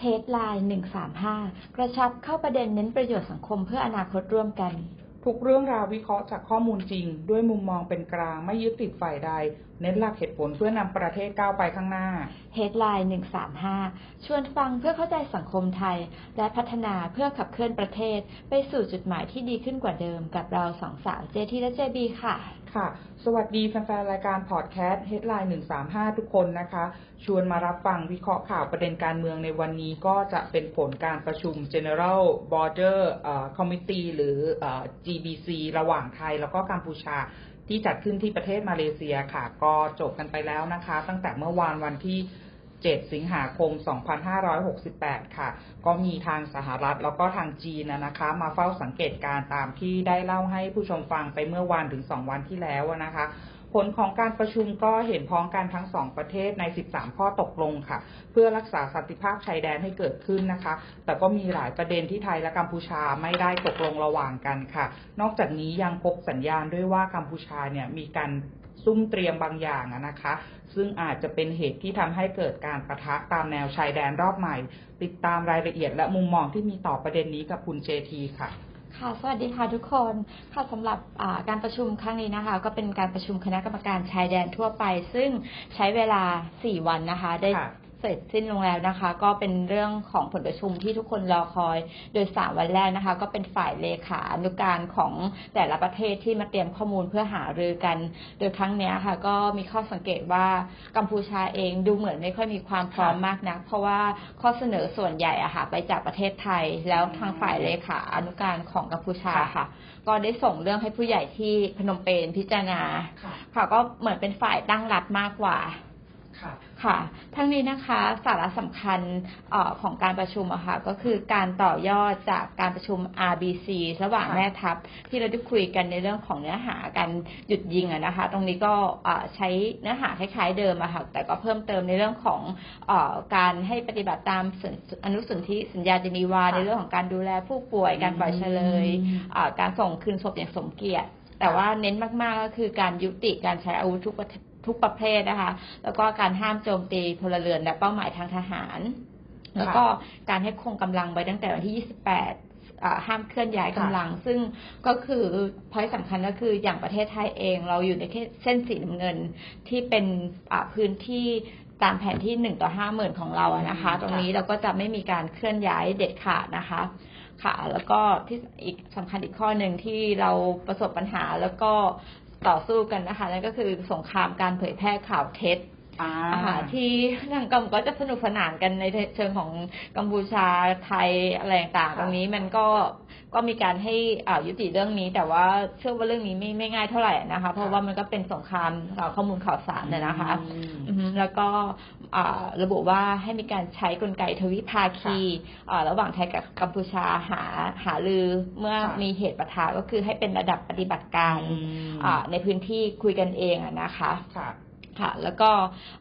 เฮดไลน์135 กระชับเข้าประเด็นเน้นประโยชน์สังคมเพื่ออนาคตร่วมกัน ทุกเรื่องราววิเคราะห์จากข้อมูลจริง ด้วยมุมมองเป็นกลางไม่ยึดติดฝ่ายใด เน้นหลักเหตุผลเพื่อนำประเทศก้าวไปข้างหน้าเฮดไลน์135 ชวนฟังเพื่อเข้าใจสังคมไทย และพัฒนาเพื่อขับเคลื่อนประเทศ ไปสู่จุดหมายที่ดีขึ้นกว่าเดิมกับเราสองสาวเจทีและเจบีค่ะ ค่ะ สวัสดีแฟนๆ รายการพอดแคสต์ Headline 135 ทุกคนนะคะ ชวนมารับฟังวิเคราะห์ข่าวประเด็นการเมืองในวันนี้ก็จะเป็นผลการประชุม General Border Committee หรือ GBC ระหว่างไทยแล้วก็กัมพูชาที่จัดขึ้นที่ประเทศมาเลเซียค่ะ ก็จบกันไปแล้วนะคะ ตั้งแต่เมื่อวานวันที่ 7 สิงหาคม 2568 ค่ะ ก็มีทางสหรัฐแล้วก็ทางจีนนะนะคะ มาเฝ้าสังเกตการณ์ตามที่ได้เล่าให้ผู้ชมฟังไปเมื่อวันถึง 2 วันที่แล้วนะคะ ผลของการประชุมก็เห็นพ้องกันทั้งสองประเทศใน 13 ข้อตกลงค่ะ เพื่อรักษาสันติภาพชายแดนให้เกิดขึ้นนะคะ แต่ก็มีหลายประเด็นที่ไทยและกัมพูชาไม่ได้ตกลงระหว่างกันค่ะ นอกจากนี้ยังพบสัญญาณด้วยว่ากัมพูชาเนี่ยมีการซุ่มเตรียมบางอย่างนะคะ ซึ่งอาจจะเป็นเหตุที่ทำให้เกิดการประทะตามแนวชายแดนรอบใหม่ ติดตามรายละเอียดและมุมมองที่มีต่อประเด็นนี้กับคุณเจทีค่ะ ค่ะ สวัสดีค่ะทุกคน ค่ะสำหรับการประชุมครั้งนี้นะคะ ก็เป็นการประชุมคณะกรรมการชายแดนทั่วไป ซึ่งใช้เวลา 4 วันนะคะ ได้ เสร็จสิ้นลงแล้วนะคะ ก็เป็นเรื่องของผลประชุมที่ทุกคนรอคอย โดยสามวันแรกนะคะ ก็เป็นฝ่ายเลขาอนุการของแต่ละประเทศที่มาเตรียมข้อมูลเพื่อหารือกัน โดยครั้งเนี้ยค่ะ ก็มีข้อสังเกตว่ากัมพูชาเองดูเหมือนไม่ค่อยมีความพร้อมมากนัก เพราะว่าข้อเสนอส่วนใหญ่อะค่ะไปจากประเทศไทย แล้วทางฝ่ายเลขาอนุการของกัมพูชาค่ะ ก็ได้ส่งเรื่องให้ผู้ใหญ่ที่พนมเปญพิจารณาค่ะค่ะก็เหมือนเป็นฝ่ายตั้งรับมากกว่า ค่ะค่ะ ทั้งนี้นะคะสาระสำคัญเออของการประชุมอะค่ะก็คือการต่อยอดจากการประชุม RBC ระหว่างค่ะแม่ทัพที่เราได้คุยกันในเรื่องของเนื้อหาการหยุดยิงอะนะคะ ตรงนี้ก็เอ่อใช้เนื้อหาคล้ายๆเดิมอะค่ะแต่ก็เพิ่มเติมในเรื่องของเออการให้ปฏิบัติตามสัญอนุสนธิสัญญาเจนีวาค่ะในเรื่องของการดูแลผู้ป่วย การปล่อยเฉลยอืมอ่าการส่งคืนศพอย่างสมเกียรติแต่ว่าเน้นมากๆก็คือการยุติการใช้อาวุธทุกประเทศทุกประเภทนะคะ แล้วก็การห้ามโจมตีพลเรือนและเป้าหมายทางทหาร แล้วก็การให้คงกำลังไว้ตั้งแต่วันที่ 28อ่าห้ามเคลื่อนย้ายกำลัง ซึ่งก็คือพอยสำคัญก็คืออย่างประเทศไทยเอง เราอยู่ในเส้นสีน้ำเงินที่เป็นอ่าพื้นที่ตามแผนที่หนึ่งต่อห้าหมื่นของเราอะนะคะ ตรงนี้เราก็จะไม่มีการเคลื่อนย้ายเด็ดขาดนะคะ ค่ะ แล้วก็ที่อีกสำคัญอีกข้อหนึ่งที่เราประสบปัญหาแล้วก็ ต่อสู้กันนะคะ นั่นก็คือสงครามการเผยแพร่ข่าวเท็จ ที่ทางกัมก็จะสนุกสนานกันในเชิงของกัมพูชาไทยอะไรต่างๆค่ะตรงนี้มันก็ก็มีการให้อ่ายุติเรื่องนี้ แต่ว่าเชื่อว่าเรื่องนี้ไม่ไม่ง่ายเท่าไหร่นะคะ เพราะว่ามันก็เป็นสงครามอ่าข้อมูลข่าวสารนะนะคะอืมอือฮึแล้วก็อ่าระบุว่าให้มีการใช้กลไกทวิภาคีอ่าระหว่างไทยกับกัมพูชาหาหาลือเมื่อค่ะมีเหตุปะทะก็คือให้เป็นระดับปฏิบัติการอืมอ่าในพื้นที่คุยกันเองอะนะคะ ค่ะค่ะแล้วก็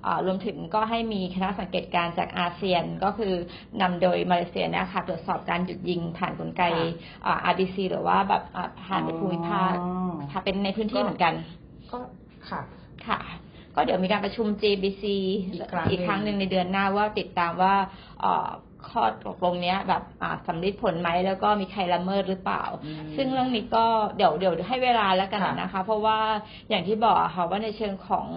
อ่ารวมถึงก็ให้มีคณะสังเกตการณ์จากอาเซียนก็คือนำโดยมาเลเซียนะคะตรวจสอบการหยุดยิงผ่านกลไกอ่า RDC หรือว่าแบบอ่าผ่านในภูมิภาคอ๋อค่ะเป็นในพื้นที่เหมือนกันก็ค่ะค่ะก็เดี๋ยวมีการประชุม JBC อีกครั้งอีกครั้งหนึ่งในเดือนหน้าว่าติดตามว่าเอ่อ ข้อตกลงเนี้ยแบบอ่าสำลิดผลไหมแล้วก็มีใครละเมิดหรือเปล่าอืมซึ่งเรื่องนี้ก็เดี๋ยวเดี๋ยวให้เวลาแล้วกันค่ะนะคะ เพราะว่าอย่างที่บอกอะค่ะว่าในเชิงของ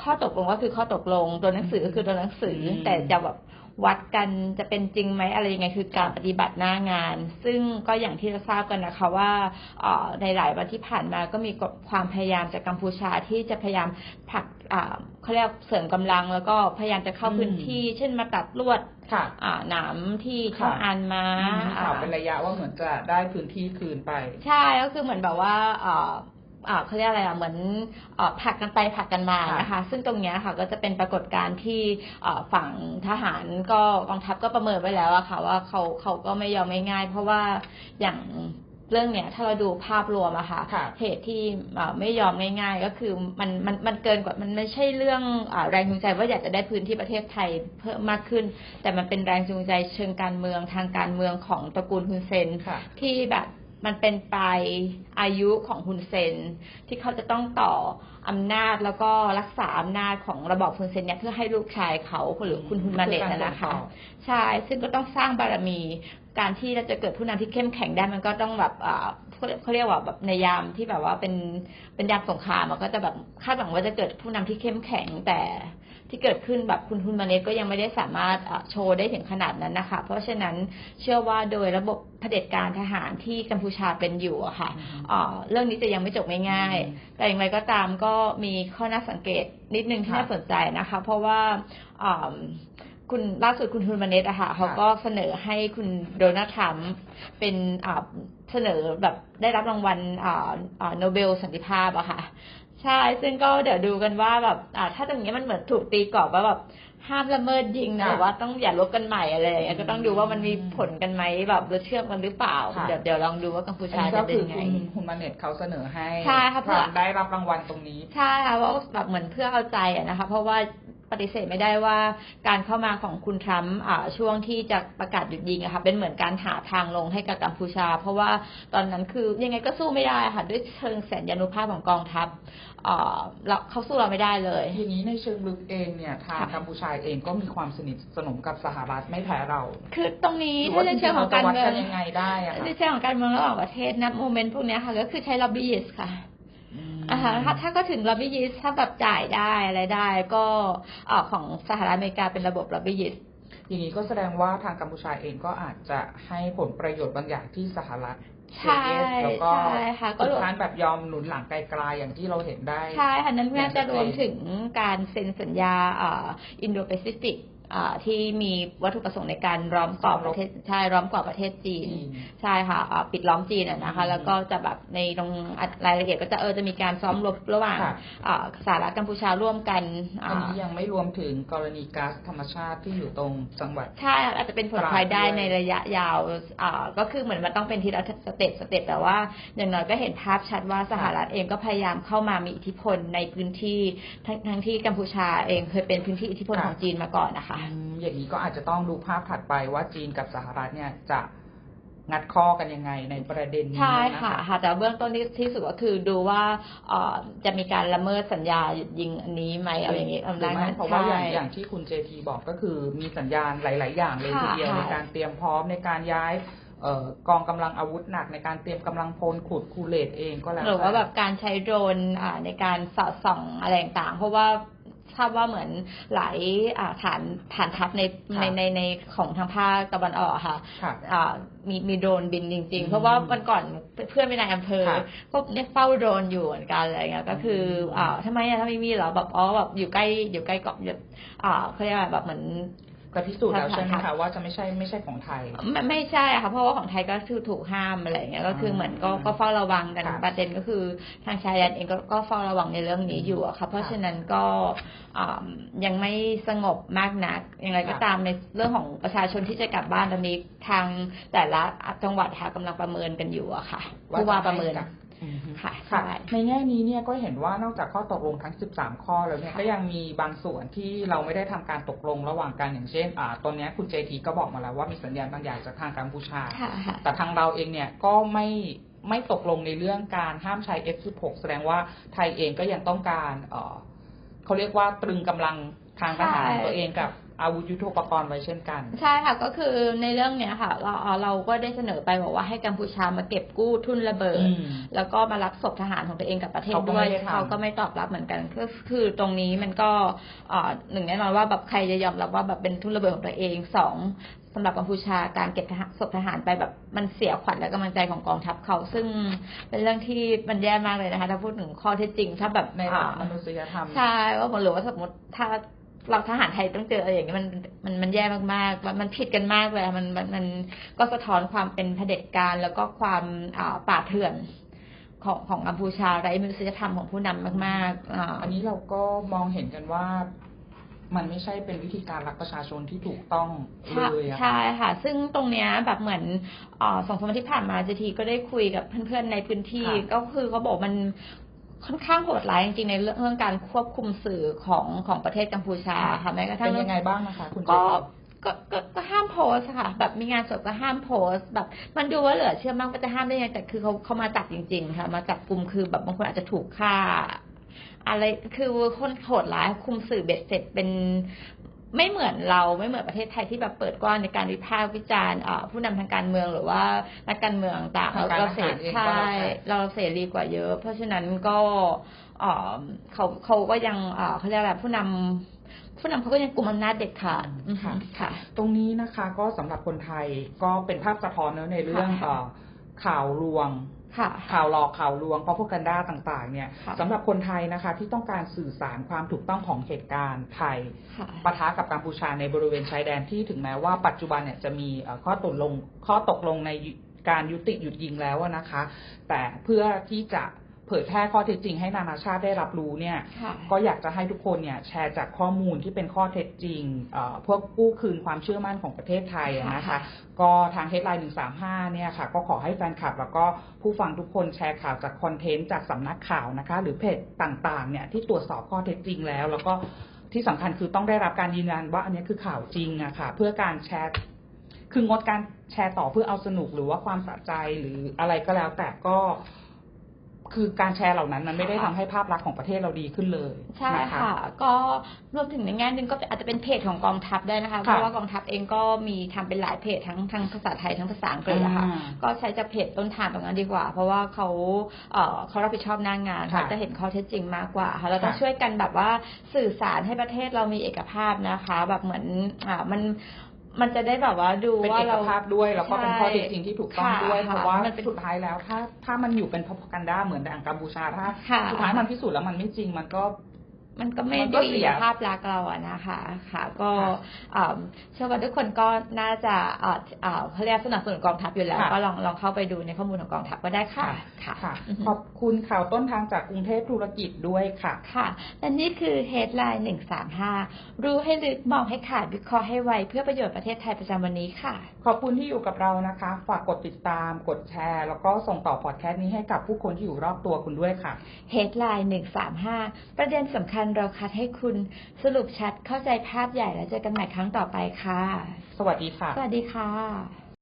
ข้อตกลงก็คือข้อตกลงตัวหนังสือก็คือตัวหนังสืออมแต่จะแบบ วัดกันจะเป็นจริงไหมอะไรยังไงคือการปฏิบัติหน้างาน ซึ่งก็อย่างที่เราทราบกันนะคะว่าเอ่อในหลายวันที่ผ่านมาก็มีความพยายามจากกัมพูชาที่จะพยายามผลักอ่าเขาเรียกเสริมกำลัง แล้วก็พยายามจะเข้าอืมพื้นที่ เช่นมาตัดลวดค่ะอ่าหนามที่ช่องค่ะอันมามีข่าวอ่าเป็นระยะว่าเหมือนจะได้พื้นที่คืนไป ใช่ก็คือเหมือนแบบว่า เอ่ออ่าเขาเรียกอะไรอะเหมือนเอ่อผลักกันไปผลักกันมาค่ะนะคะ ซึ่งตรงเนี้ยค่ะก็จะเป็นปรากฏการณ์ที่เอ่อฝั่งทหารก็กองทัพก็ประเมินไว้แล้วอะค่ะว่าเขาเขาก็ไม่ยอมไม่ง่ายเพราะว่าอย่างเรื่องเนี้ยถ้าเราดูภาพรวมอะค่ะค่ะเหตุที่เอ่อไม่ยอมง่าย ๆ ก็คือมันมันมันเกินกว่ามันไม่ใช่เรื่องอาแรงจูงใจว่าอยากจะได้พื้นที่ประเทศไทยเพิ่มมากขึ้น แต่มันเป็นแรงจูงใจเชิงการเมืองทางการเมืองของตระกูลฮุนเซนค่ะที่แบบ มันเป็นปลายอายุของฮุนเซน ที่เขาจะต้องต่ออำนาจแล้วก็รักษาอำนาจของระบอบฮุนเซนเนี่ยเพื่อให้ลูกชายเขาหรือคุณฮุนมาเน็ตนะนะคะ ใช่ ซึ่งก็ต้องสร้างบารมี การที่เราจะเกิดผู้นำที่เข้มแข็งได้มันก็ต้องแบบอ่า เขาเรียกเขาเรียกว่าแบบในยามที่แบบว่าเป็นเป็นยามสงครามมันก็จะแบบคาดหวังว่าจะเกิดผู้นำที่เข้มแข็งแต่ที่เกิดขึ้นแบบคุณฮุนมาเนตก็ยังไม่ได้สามารถอะโชว์ได้ถึงขนาดนั้นนะคะ เพราะฉะนั้นเชื่อว่าโดยระบบเผด็จการทหารที่กัมพูชาเป็นอยู่อะค่ะอืมอ่าเรื่องนี้จะยังไม่จบง่ายอืมๆแต่อย่างไรก็ตามก็มีข้อน่าสังเกตนิดนึงที่ค่ะน่าสนใจนะคะ เพราะว่าอ่า คุณล่าสุดคุณฮุนมาเนตอะค่ะเขาก็เสนอให้คุณโดนัลด์ทรัมป์เป็นอ่าเสนอแบบได้รับรางวัลอ่าอ่าโนเบลสันติภาพอะค่ะ ใช่ ซึ่งก็เดี๋ยวดูกันว่าแบบอ่าถ้าตรงนี้มันเหมือนถูกตีกรอบว่าแบบห้ามละเมิดยิงนะค่ะหรือว่าต้องอย่าลบกันใหม่อะไรอย่างเงี้ยก็ต้องดูว่ามันมีอืมผลกันไหมแบบหรือเชื่อมกันหรือเปล่าค่ะเดี๋ยวเดี๋ยวลองดูว่ากัมพูอันชานี้จะก็เป็คืนอไงคุณคุณมาเน็ตเขาเสนอให้ใช่ค่ะเพื่อทำได้รับรางวัลตรงนี้ ใช่ค่ะว่าแบบเหมือนเพื่อเอาใจอะนะคะ เพราะว่า ปฏิเสธไม่ได้ว่าการเข้ามาของคุณทรัมป์อ่าช่วงที่จะประกาศหยุดยิงอะค่ะเป็นเหมือนการหาทางลงให้กับกัมพูชา เพราะว่าตอนนั้นคือยังไงก็สู้ไม่ได้ค่ะด้วยเชิงแสนยานุภาพของกองทัพอ่าเราเขาสู้เราไม่ได้เลย ทีนี้ในเชิงลึกเองเนี่ยทางค่ะกัมพูชาเองก็มีความสนิทสนมกับสหรัฐไม่แพ้เรา คือตรงนี้หรือถ้าว่าจในริเชิงงๆขอเรางจะการวัดเมือกังนยังไงได้อะในคะเชิงของการเมืองระหว่างประเทศนะโมเมนต์พวกเนี้ยค่ะก็คือใช้ล็อบบี้ยิสค่ะ อืมอ่าฮะถ้าถ้าก็ถึงล็อบบี้ยิสถ้าแบบจ่ายได้อะไรได้ก็เอ่อของสหรัฐอเมริกาเป็นระบบล็อบบี้ยิสอย่างนี้ก็แสดงว่าทางกัมพูชาเองก็อาจจะให้ผลประโยชน์บางอย่างที่สหรัฐใช่แล้วก็ใช่ค่ะก็ถึรวงมขั้นแบบยอมหนุนหลังไกลๆอย่างที่เราเห็นได้ ใช่ค่ะนั้นน่าจะรวมอย่างชัดเจนถึงการเซ็นสัญญาอินโดแปซิฟิก ที่มีวัตถุประสงค์ในการล้อมกรอบประเทศใช่ล้อมกรอบประเทศจีนจีนใช่ค่ะอ่าปิดล้อมจีนอะนะคะอืมแล้วก็จะแบบในตรงรายละเอียดก็จะเออจะมีการซ้อมรบระหว่างค่ะอ่าสหรัฐกัมพูชาร่วมกันอ่าอันนี้ยังไม่รวมถึงกรณีก๊าซธรรมชาติที่อยู่ตรงจังหวัดใช่อาจจะเป็นผลพลอยได้ในระยะยาวอ่าก็คือเหมือนมันต้องเป็นทีละสเต็ปสเต็ปแต่ว่า อย่างน้อยก็เห็นภาพชัดว่าสหรัฐเองก็พยายามเข้ามามีอิทธิพลในพื้นที่ทั้งทั้งที่กัมพูชาเองเคยเป็นพื้นที่อิทธิพลค่ะของจีนมาก่อนนะคะอืมอย่างนี้ก็อาจจะต้องดูภาพถัดไปว่าจีนกับสหรัฐเนี่ยจะงัดข้อกันยังไงในประเด็นนี้ใช่นะค่ะคะค่ะแต่เบื้องต้นที่ที่สุดก็คือดูว่าเอ่อจะมีการละเมิดสัญญาหยุดยิงอันนี้ไหมเอาอย่างนี้หรือไม่นั้นเพราะว่าอย่างใช่อย่างที่คุณเจทีบอกก็คือมีสัญญาณหลาย ๆ อย่างเลยค่ะทีเดียวค่ะในการเตรียมพร้อมในการย้ายเอ่อกองกำลังอาวุธหนักในการเตรียมกำลังพลขุดคูเลตเองก็แล้วหรือว่าแต่แบบการใช้โดรนอ่าในการสอดส่องอะไรต่างๆเพราะว่า ทราบว่าเหมือนหลายอ่าฐานฐานทัพในค่ะในในในของทางภาคตะวันออกค่ะค่ะอ่ามีมีโดรนบินจริงอืๆมเพราะว่าวันก่อนเพื่อนเป็นนายอำเภอค่ะก็เนี่ยเฝ้าโดรนอยู่เหมือนกันอะไรเงี้ยก็คืออ่าทำไมอะถ้าไม่มีเหรอแบบอ๋อแบบอยู่ใกล้อยู่ใกล้เกาะแบบอ่าเขาเรียกว่าแบบเหมือน แต่พิสูจน์แล้วค่ะใช่ไหมค่ะคะว่าจะไม่ใช่ไม่ใช่ของไทย ไม่ไม่ใช่ค่ะเพราะว่าของไทยก็คือถูกห้ามอะไรอย่างเงี้ยก็คือเหมือนก็อืมก็เฝ้าระวังกันค่ะประเด็นก็คือทางชายแดนเองก็ก็เฝ้าระวังในเรื่องนี้อยู่อะค่ะเพราะฉะนั้นก็อ่ายังไม่สงบมากนักอย่างไรก็ค่ะตามในเรื่องของประชาชนที่จะกลับบ้านตอนนี้ทางแต่ละจังหวัดค่ะกำลังประเมินกันอยู่อะค่ะผู้ว่าประเมินจให้กับอืม ค่ะค่ะใช่ในแง่นี้เนี่ยก็เห็นว่านอกจากข้อตกลงทั้ง 13 ข้อแล้วเนี่ยค่ะก็ยังมีบางส่วนที่เราไม่ได้ทำการตกลงระหว่างกันอย่างเช่นอ่าตอนนี้คุณเจทีก็บอกมาแล้วว่ามีสัญญาณบางอย่างจากทางกัมพูชาค่ะค่ะแต่ทางเราเองเนี่ยก็ไม่ไม่ตกลงในเรื่องการห้ามใช้ F16 แสดงว่าไทยเองก็ยังต้องการเอ่อเขาเรียกว่าตรึงกำลังทางทหารใช่ตัวเองกับ อาวุธยุทโธปกรณ์ไว้เช่นกัน ใช่ค่ะก็คือในเรื่องเนี้ยค่ะ เราเราก็ได้เสนอไปบอกว่าให้กัมพูชามาเก็บกู้ทุนระเบิดอืมแล้วก็มารับศพทหารของตัวเองกลับประเทศเขาก็ด้วยไม่ได้ทำเขาก็ไม่ตอบรับเหมือนกันก็คือตรงนี้มันก็เอ่อหนึ่งแน่นอนว่าแบบใครจะยอมรับว่าแบบเป็นทุนระเบิดของตัวเองสองสำหรับกัมพูชาการเก็บทหารศพทหารไปแบบมันเสียขวัญและกำลังใจของกองทัพเขา ซึ่งเป็นเรื่องที่มันแย่มากเลยนะคะ ถ้าพูดถึงข้อเท็จจริง ถ้าแบบในหลักอ่ามนุษยธรรม ใช่ว่าหรือว่าสมมติถ้า เราทหารไทยต้องเจออะไรอย่างนี้มันมันมันแย่มากๆ มันมันผิดกันมากเลยอะมันมันมันก็สะท้อนความเป็นเผด็จการ แล้วก็ความอ่าป่าเถื่อนของของกัมพูชาไร้มนุษยธรรมของผู้นำมากๆอ่าอันนี้เราก็มองเห็นกันว่ามันไม่ใช่เป็นวิธีการรักประชาชนที่ถูกต้องเลยอะค่ะใช่ค่ะ ซึ่งตรงเนี้ยแบบเหมือนเอ่อสองสามวันที่ผ่านมาเจทีก็ได้คุยกับเพื่อนๆในพื้นที่ค่ะก็คือเขาบอกมัน ค่อนข้างโหดร้ายจริงๆในเรื่องเรื่องการควบคุมสื่อของของประเทศกัมพูชาค่ะแม้กระทั่เป็งนยังไงบ้างนะคะคุณเจก็ทีก็ก็ก็ห้ามโพโพสต์ค่ะ แบบมีงานศพก็ห้ามโพสต์แบบ มันดูว่าเหลือเชื่อมากว่าจะห้ามได้ยังไงแต่คือเขาเขามาจับจริง ๆ ค่ะ มาจับกลุ่มคือแบบบางคนอาจจะถูกฆ่า อะไรคือคนโหดร้ายคุมสื่อเบ็ดเสร็จเป็น ไม่เหมือนเราไม่เหมือนประเทศไทยที่แบบเปิดกว้างในการวิพากษ์วิจารณ์เอ่อผู้นำทางการเมืองหรือว่านักการเมืองต่างทางการเราเสทหารรีเองก็ใช่แล้วแต่เราเสรีกว่าเยอะ เพราะฉะนั้นก็เอ่อเขาเขาก็ยังเอ่อเขาเรียกอะไรผู้นำผู้นำเขาก็ยังกลุ่มอำนาจเด็ดขาดอืมค่ะอืมค่ะ ตรงนี้นะคะก็สำหรับคนไทยก็เป็นภาพสะท้อนเนอะในเรื่องค่ะเอ่อข่าวลวงค่ะ ข่าวหลอกข่าวลวงเพราะพวกกันด้าต่างๆ เนี่ยค่ะสำหรับคนไทยนะคะที่ต้องการสื่อสารความถูกต้องของเหตุการณ์ไทยค่ะปะทะกับกัมพูชาในบริเวณชายแดนที่ถึงแม้ว่าปัจจุบันเนี่ยจะมีเอ่อข้อตกลงข้อตกลงในการยุติหยุดยิงแล้วอะนะคะ แต่เพื่อที่จะ เผยแพร่ข้อเท็จจริงให้นานาชาติได้รับรู้เนี่ยค่ะก็อยากจะให้ทุกคนเนี่ยแชร์จากข้อมูลที่เป็นข้อเท็จจริงเอ่อเพื่อกู้คืนความเชื่อมั่นของประเทศไทยอะนะคะค่ะก็ทาง Headline 135เนี่ยค่ะ ก็ขอให้แฟนคลับ แล้วก็ผู้ฟังทุกคนแชร์ข่าวจากคอนเทนต์จากสำนักข่าวนะคะ หรือเพจต่างๆเนี่ยที่ตรวจสอบข้อเท็จจริงแล้ว แล้วก็ที่สำคัญคือต้องได้รับการยืนยันว่าอันนี้คือข่าวจริงอะค่ะ เพื่อการแชร์คืองดการแชร์ต่อเพื่อเอาสนุกหรือว่าความสะใจหรืออะไรก็แล้วแต่ก็ คือการแชร์เหล่านั้นมันไม่ได้ทำให้ภาพลักษณ์ของประเทศเราดีขึ้นเลยใช่นะคะค่ะ ก็รวมถึงในแง่หนึ่งก็อาจจะเป็นเพจของกองทัพด้วยนะคะ เพราะว่ากองทัพเองก็มีทำเป็นหลายเพจทั้งทั้งภาษาไทยทั้งภาษาอังกฤษอะค่ะอ่าก็ใช้จากเพจต้นทางตรงนั้นดีกว่า เพราะว่าเขาเอ่อเขารับผิดชอบหน้างงานค่ะเขาจะเห็นข้อเท็จจริงมากกว่าค่ะเราต้องค่ะช่วยกันแบบว่าสื่อสารให้ประเทศเรามีเอกภาพนะคะ แบบเหมือนอ่ามัน มันจะได้แบบว่าดูเป็นว่าเอกเราภาพด้วยแล้วก็เป็นข้อเท็จใช่จริงที่ถูกต้องค่ะด้วยเพราะว่ามันเป็นสุดท้ายแล้ว ถ้าถ้ามันอยู่เป็นพ r o p a g a n d a เหมือนดังกัมพูชาถ้าค่ะสุดท้ายมันพิสูจน์แล้วมันไม่จริงมันก็ มันก็ไม่มันก็ดีเสียภาพลักษณ์เราอะนะคะ ค่ะ ก็ค่ะเอิ่มเชื่อว่าทุกคนก็น่าจะเอ่อเอ่อเขาเรียกสนับสนุนกองทัพอยู่แล้วค่ะก็ลองลองเข้าไปดูในข้อมูลของกองทัพก็ได้ค่ะค่ะค่ะอือฮึขอบคุณข่าวต้นทางจากกรุงเทพธุรกิจด้วยค่ะ ค่ะและนี่คือ headline 135รู้ให้ลึกมองให้ขาดวิเคราะห์ให้ไวเพื่อประโยชน์ประเทศไทยประจำวันนี้ค่ะ ขอบคุณที่อยู่กับเรานะคะ ฝากกดติดตาม กดแชร์ แล้วก็ส่งต่อพอดแคสต์นี้ให้กับผู้คนที่อยู่รอบตัวคุณด้วยค่ะ headline 135ประเด็นสำคัญเราคัดให้คุณสรุปชัดเข้าใจภาพใหญ่แล้วเจอกันใหม่ครั้งต่อไปค่ะ สวัสดีค่ะ สวัสดีค่ะ